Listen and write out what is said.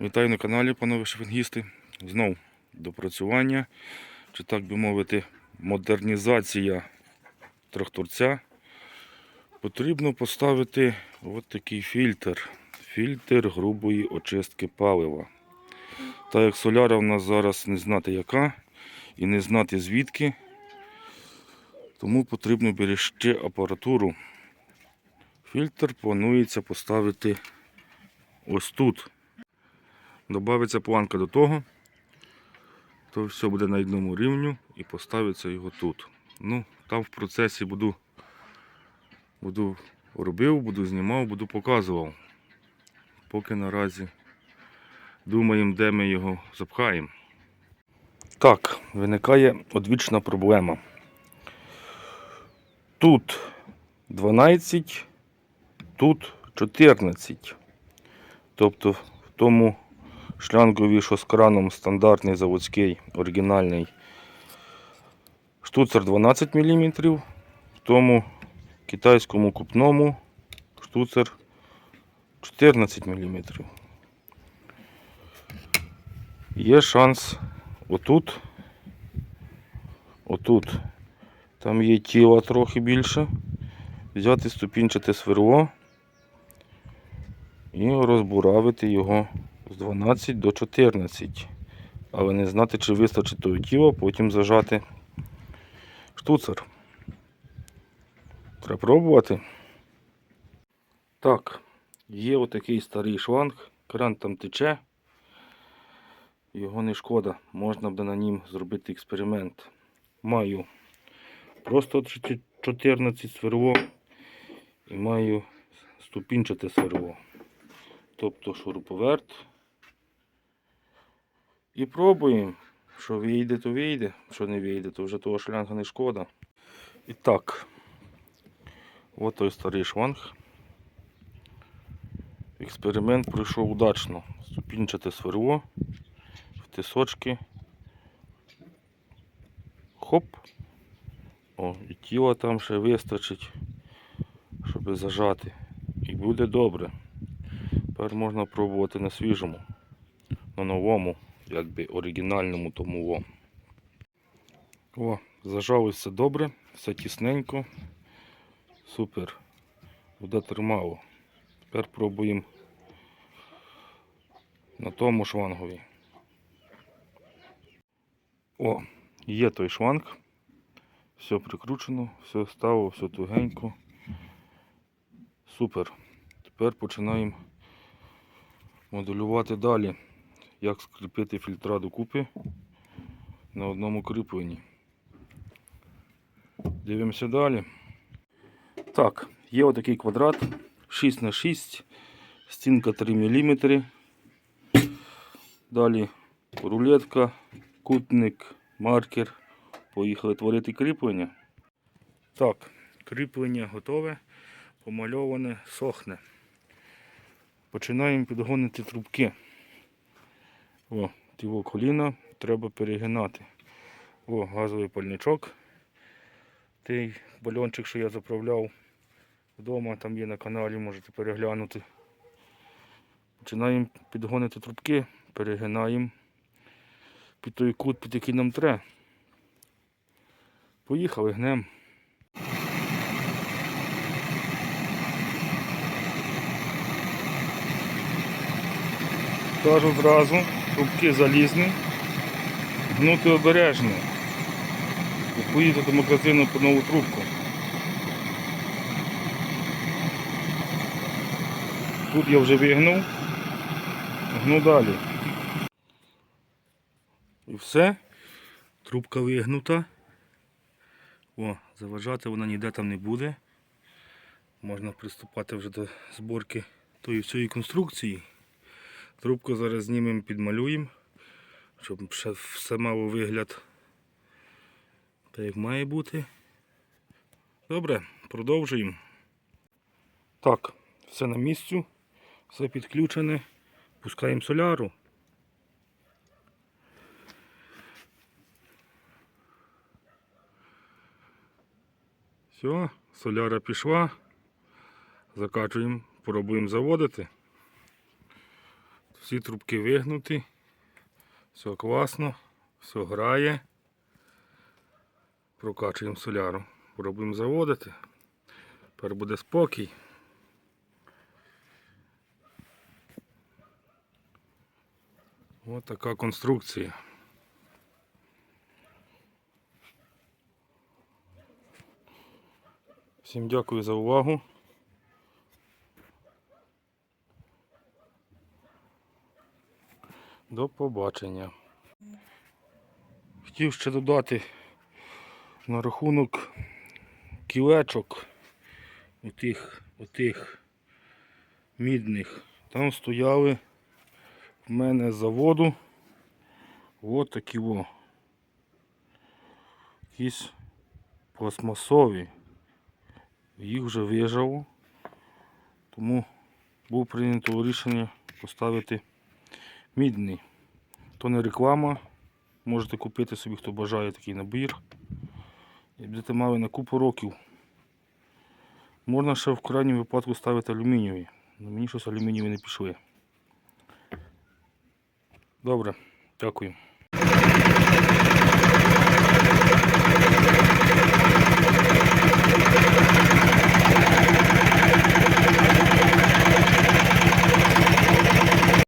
Вітаю на каналі, панове шефінгісти. Знов допрацювання, чи так би мовити, модернізація тракторця. Потрібно поставити от такий фільтр. Фільтр грубої очистки палива. Так як соляра в нас зараз не знати яка і не знати звідки, тому потрібно берегти апаратуру. Фільтр планується поставити ось тут. Добавиться планка до того, то все буде на одному рівню і поставиться його тут. Ну, там в процесі буду, буду робив, буду знімав, буду показував. Поки наразі думаємо, де ми його запхаємо. Так, виникає одвічна проблема. Тут 12, тут 14. Тобто в тому шлянгові, що з краном стандартний заводський, оригінальний. Штуцер 12 мм, в тому китайському купному штуцер 14 мм. Є шанс отут, отут, там є тіла трохи більше, взяти ступінчате сверло і розбуравити його з 12 до 14. Але не знати, чи вистачить того тіла, потім зажати штуцер. Треба пробувати. Так, є отакий старий шланг, кран там тече. Його не шкода, можна буде на нім зробити експеримент. Маю просто 14 сверло і маю ступінчате сверло. Тобто шуруповерт. І пробуємо. Що вийде, то вийде. Що не вийде, то вже того шлянга не шкода. І так. Ось той старий шланг. Експеримент пройшов удачно. Ступінчате сверло, в тисочки. Хоп. О, і тіла там ще вистачить, щоб зажати. І буде добре. Тепер можна пробувати на свіжому, на новому, якби оригінальному тому. О, О зажалось все добре, все тісненько. Супер. Буде тримало. Тепер пробуємо на тому шлангові. О, є той шланг. Все прикручено, все стало, все тугенько. Супер. Тепер починаємо моделювати далі, як скріпити фільтра докупи на одному кріпленні. Дивимося далі. Так, є отакий квадрат 6х6, стінка 3 мм. Далі рулетка, кутник, маркер. Поїхали творити кріплення. Так, кріплення готове, помальоване, сохне. Починаємо підгонити трубки. О, тіло коліна треба перегинати. О, газовий пальничок. Той бальончик, що я заправляв вдома, там є на каналі, можете переглянути. Починаємо підгонити трубки, перегинаємо під той кут, під який нам треба. Поїхали, гнем. Кажу зразу, трубки залізні, гнути обережно. Поїду до магазину по нову трубку. Тут я вже вигнув, гну далі. І все. Трубка вигнута. О, заважати вона ніде там не буде. Можна приступати вже до зборки тої всієї конструкції. Трубку зараз знімемо, підмалюємо, щоб ще все мало вигляд так як має бути. Добре, продовжуємо. Так, все на місці, все підключене. Пускаємо соляру. Все, соляра пішла. Закачуємо, пробуємо заводити. Всі трубки вигнуті. Все класно, все грає. Прокачуємо соляру. Пробуємо заводити. Тепер буде спокій. Ось така конструкція. Всім дякую за увагу. До побачення. Хотів ще додати на рахунок кілечок отих, отих мідних. Там стояли в мене з заводу от такі во. Якісь пластмасові. Їх вже вижало. Тому був прийнято рішення поставити мідний. То не реклама. Можете купити собі, хто бажає такий набір. І будете мали на купу років. Можна ще в крайньому випадку ставити алюмінієві. але мені щось алюмінієві не пішли. Добре, дякую.